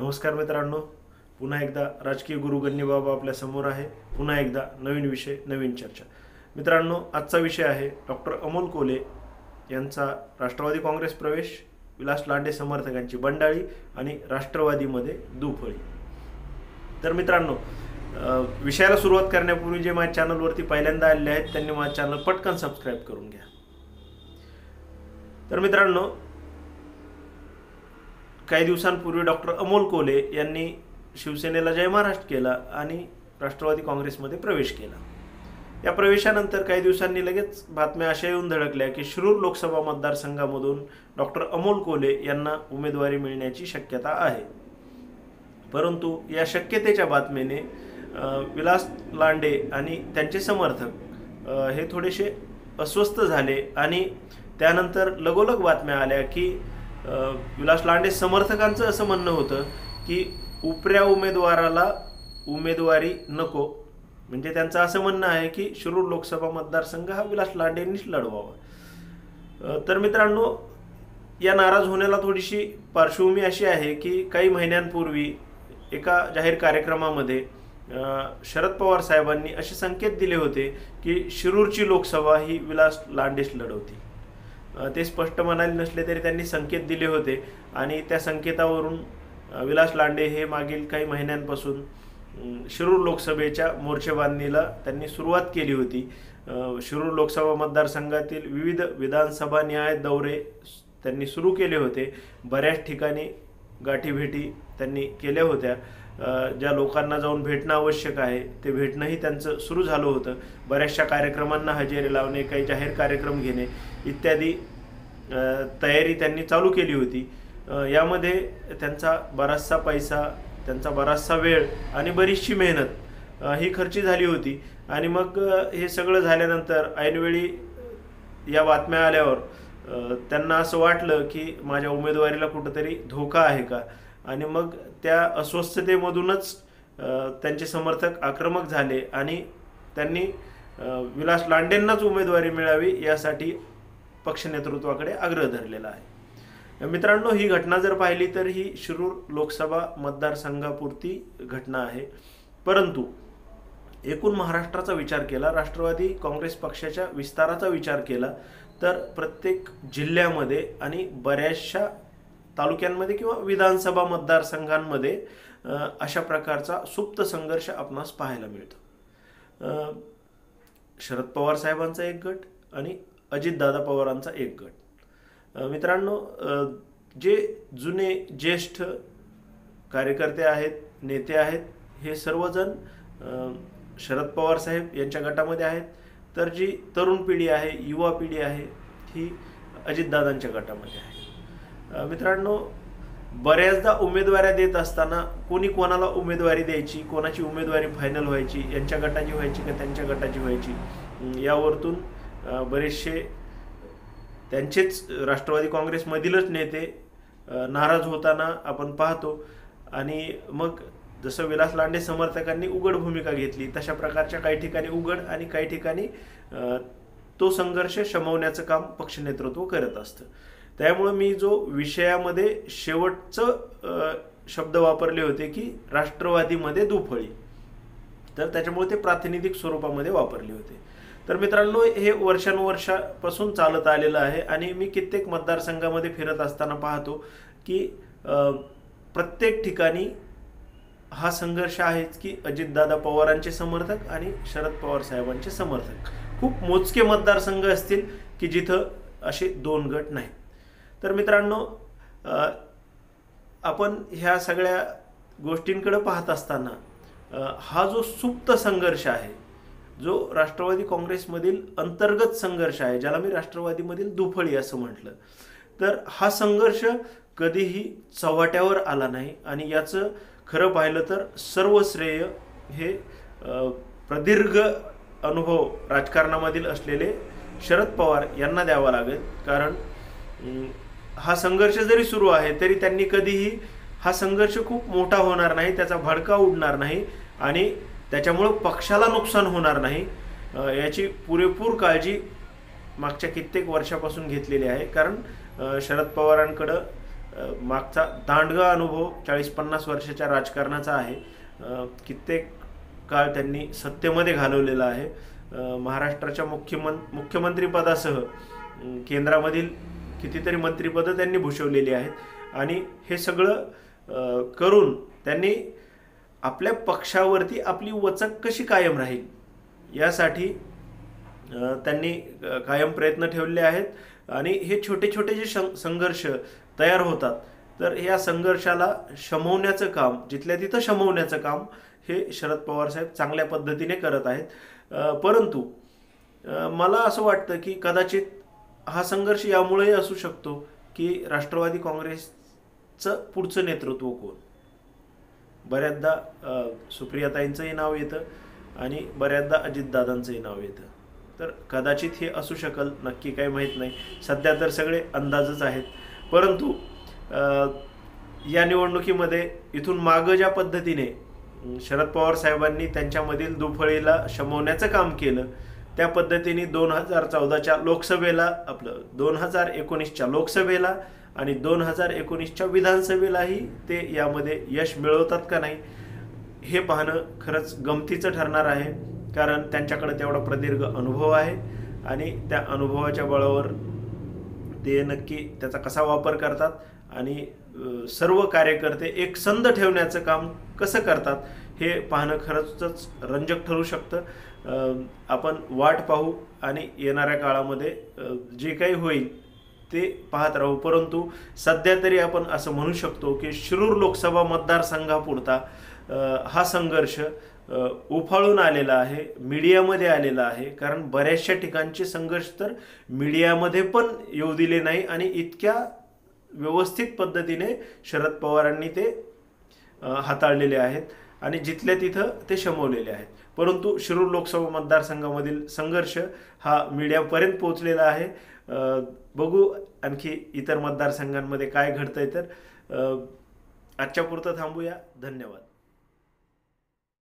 नमस्कार मित्रांनो. पुन्हा एकदा राजकीय गुरु गण्यबाबा आपल्यासमोर आहे. पुन्हा एकदा नवीन विषय नवीन चर्चा. मित्रांनो आजचा विषय आहे डॉक्टर अमोल कोले यांचा राष्ट्रवादी काँग्रेस प्रवेश विलास लांडे समर्थकांची बंडाळी आणि राष्ट्रवादीमध्ये दुफळी. तर मित्रांनो विषयाला सुरुवात करण्यापूर्वी जे माझ्या चॅनलवरती पहिल्यांदा आलेले आहेत त्यांनी माझं चॅनल पटकन सबस्क्राईब करून घ्या. तर मित्रांनो काही दिवसांपूर्वी डॉक्टर अमोल कोले यांनी शिवसेनेला जय महाराष्ट्र केला आणि राष्ट्रवादी काँग्रेसमध्ये प्रवेश केला. या प्रवेशानंतर काही दिवसांनी लगेच बातम्या अशा येऊन धडकल्या की शिरूर लोकसभा मतदारसंघामधून डॉक्टर अमोल कोले यांना उमेदवारी मिळण्याची शक्यता आहे. परंतु या शक्यतेच्या बातमीने विलास लांडे आणि त्यांचे समर्थक हे थोडेसे अस्वस्थ झाले आणि त्यानंतर लगोलग बातम्या आल्या की विलास लांडे समर्थकांचं असं म्हणणं होतं की उपऱ्या उमेदवाराला उमेदवारी नको. म्हणजे त्यांचं असं म्हणणं आहे की शिरूर लोकसभा मतदारसंघ हा विलास लांडेंनीच लढवावा. तर मित्रांनो या नाराज होण्याला थोडीशी पार्श्वभूमी अशी आहे की काही महिन्यांपूर्वी एका जाहीर कार्यक्रमामध्ये शरद पवार साहेबांनी असे संकेत दिले होते की शिरूरची लोकसभा ही विलास लांडेच लढवती ते स्पष्ट म्हणाले नसले तरी त्यांनी संकेत दिले होते. आणि त्या संकेतावरून विलास लांडे हे मागील काही महिन्यांपासून शिरूर लोकसभेच्या मोर्चेबांधणीला त्यांनी सुरुवात केली होती. शिरूर लोकसभा मतदारसंघातील विविध विधानसभा न्याय दौरे त्यांनी सुरू केले होते. बऱ्याच ठिकाणी गाठीभेटी त्यांनी केल्या होत्या. ज्या लोकांना जाऊन भेटणं आवश्यक आहे ते भेटणंही त्यांचं सुरू झालं होतं. बऱ्याचशा कार्यक्रमांना हजेरी लावणे काही जाहीर कार्यक्रम घेणे इत्यादी तयारी त्यांनी चालू केली होती. यामध्ये त्यांचा बराचसा पैसा त्यांचा बराचसा वेळ आणि बरीचशी मेहनत ही खर्ची झाली होती. आणि मग हे सगळं झाल्यानंतर ऐनवेळी या बातम्या आल्यावर त्यांना असं वाटलं की माझ्या उमेदवारीला कुठंतरी धोका आहे का? आणि मग त्या अस्वस्थतेमधूनच त्यांचे समर्थक आक्रमक झाले आणि त्यांनी विलास लांडेंनाच उमेदवारी मिळावी यासाठी पक्ष नेतृत्वाकडे आग्रह धरलेला आहे. मित्रांनो ही घटना जर पाहिली तर ही शिरूर लोकसभा मतदारसंघापुरती घटना आहे. परंतु एकूण महाराष्ट्राचा विचार केला राष्ट्रवादी काँग्रेस पक्षाच्या विस्ताराचा विचार केला तर प्रत्येक जिल्ह्यामध्ये आणि बऱ्याचशा तालुक्यांमध्ये किंवा विधानसभा मतदारसंघांमध्ये अशा प्रकारचा सुप्त संघर्ष आपणास पाहायला मिळतो. शरद पवार साहेबांचा एक गट आणि अजितदादा पवारांचा एक गट. मित्रांनो जे जुने ज्येष्ठ कार्यकर्ते आहेत नेते आहेत हे सर्वजण शरद पवार साहेब यांच्या गटामध्ये आहेत. तर जी तरुण पिढी आहे युवा पिढी आहे ही अजितदादांच्या गटामध्ये आहे. मित्रांनो बऱ्याचदा उमेदवाऱ्या देत असताना कोणी कोणाला उमेदवारी द्यायची कोणाची उमेदवारी फायनल व्हायची यांच्या गटाची व्हायची का त्यांच्या गटाची व्हायची यावरतून बरेचसे त्यांचेच राष्ट्रवादी काँग्रेसमधीलच नेते नाराज होताना आपण पाहतो. आणि मग जसं विलास लांडे समर्थकांनी उघड भूमिका घेतली तशा प्रकारच्या काही ठिकाणी उघड आणि काही ठिकाणी तो संघर्ष शमवण्याचं काम पक्ष नेतृत्व करत असतं. त्यामुळं मी जो विषयामध्ये शेवटचं शब्द वापरले होते की राष्ट्रवादीमध्ये दुफळी. तर त्याच्यामुळे ते प्रातिनिधिक स्वरूपामध्ये वापरले होते. तर मित्रांनो हे वर्षानुवर्षापासून चालत आलेलं आहे आणि मी कित्येक मतदारसंघामध्ये फिरत असताना पाहतो की प्रत्येक ठिकाणी हा संघर्ष आहेच की अजितदादा पवारांचे समर्थक आणि शरद पवार साहेबांचे समर्थक. खूप मोजके मतदारसंघ असतील की जिथं असे दोन गट नाही तर मित्रांनो आपण ह्या सगळ्या गोष्टींकडे पाहत असताना हा जो सुप्त संघर्ष आहे जो राष्ट्रवादी काँग्रेसमधील अंतर्गत संघर्ष आहे ज्याला मी राष्ट्रवादीमधील दुफळी असं म्हटलं तर हा संघर्ष कधीही चव्हाट्यावर आला नाही आणि याचं खरं पाहिलं तर सर्व श्रेय हे प्रदीर्घ अनुभव राजकारणामधील असलेले शरद पवार यांना द्यावा लागेल. कारण हा संघर्ष जरी सुरू आहे तरी त्यांनी कधीही हा संघर्ष खूप मोठा होणार नाही त्याचा भडका उडणार नाही आणि त्याच्यामुळं पक्षाला नुकसान होणार नाही याची पुरेपूर काळजी मागच्या कित्येक वर्षापासून घेतलेली आहे. कारण शरद पवारांकडं मागचा दांडगा अनुभव चाळीस पन्नास वर्षाच्या राजकारणाचा आहे. कित्येक काळ त्यांनी सत्तेमध्ये घालवलेला आहे. महाराष्ट्राच्या मुख्यमं मुख्यमंत्रीपदासह केंद्रामधील कितीतरी मंत्रिपदं त्यांनी भूषवलेली आहेत. आणि हे सगळं करून त्यांनी आपल्या पक्षावरती आपली वचक कशी कायम राहील यासाठी त्यांनी कायम प्रयत्न ठेवले आहेत. आणि हे छोटे छोटे जे संघर्ष तयार होतात तर या संघर्षाला शमवण्याचं काम जिथल्या तिथं शमवण्याचं काम हे शरद पवार साहेब चांगल्या पद्धतीने करत आहेत. परंतु मला असं वाटतं की कदाचित हा संघर्ष यामुळेही असू शकतो की राष्ट्रवादी काँग्रेसचं पुढचं नेतृत्व कोण? बऱ्याचदा सुप्रियाताईंचंही नाव येतं आणि बऱ्याचदा अजितदादांचंही नाव येतं. तर कदाचित हे असू शकल नक्की काही माहीत नाही. सध्या तर सगळे अंदाजच आहेत. परंतु या निवडणुकीमध्ये इथून मागं ज्या पद्धतीने शरद पवार साहेबांनी त्यांच्यामधील दुफळीला शमवण्याचं काम केलं त्या पद्धतीने दोन हजार चौदाच्या लोकसभेला आपलं दोन हजार एकोणीसच्या लोकसभेला आणि दोन हजार एकोणीसच्या विधानसभेलाही ते यामध्ये यश मिळवतात का नाही हे पाहणं खरंच गमतीचं ठरणार आहे. कारण त्यांच्याकडे तेवढा प्रदीर्घ अनुभव आहे आणि त्या अनुभवाच्या बळावर ते नक्की त्याचा कसा वापर करतात आणि सर्व कार्यकर्ते एक संद ठेवण्याचं काम कसं करतात हे पाहणं खरंच रंजक ठरू शकतं. आपण वाट पाहू आणि येणाऱ्या काळामध्ये जे काही होईल ते पाहत राहू. परंतु सध्या तरी आपण असं म्हणू शकतो की शिरूर लोकसभा मतदारसंघापुरता हा संघर्ष उफाळून आलेला आहे मीडियामध्ये आलेला आहे. कारण बऱ्याचशा ठिकाणचे संघर्ष तर मीडियामध्ये पण येऊ दिले नाही आणि इतक्या व्यवस्थित पद्धतीने शरद पवारांनी ते हाताळलेले आहेत आणि जिथल्या तिथं ते शमवलेले आहेत. परंतु शिरूर लोकसभा मतदारसंघामधील संघर्ष हा मीडियापर्यंत पोहोचलेला आहे. बघू आणखी इतर मतदारसंघांमध्ये काय घडतंय तर आजच्यापुरतं आजच्या पुरतं थांबूया. धन्यवाद.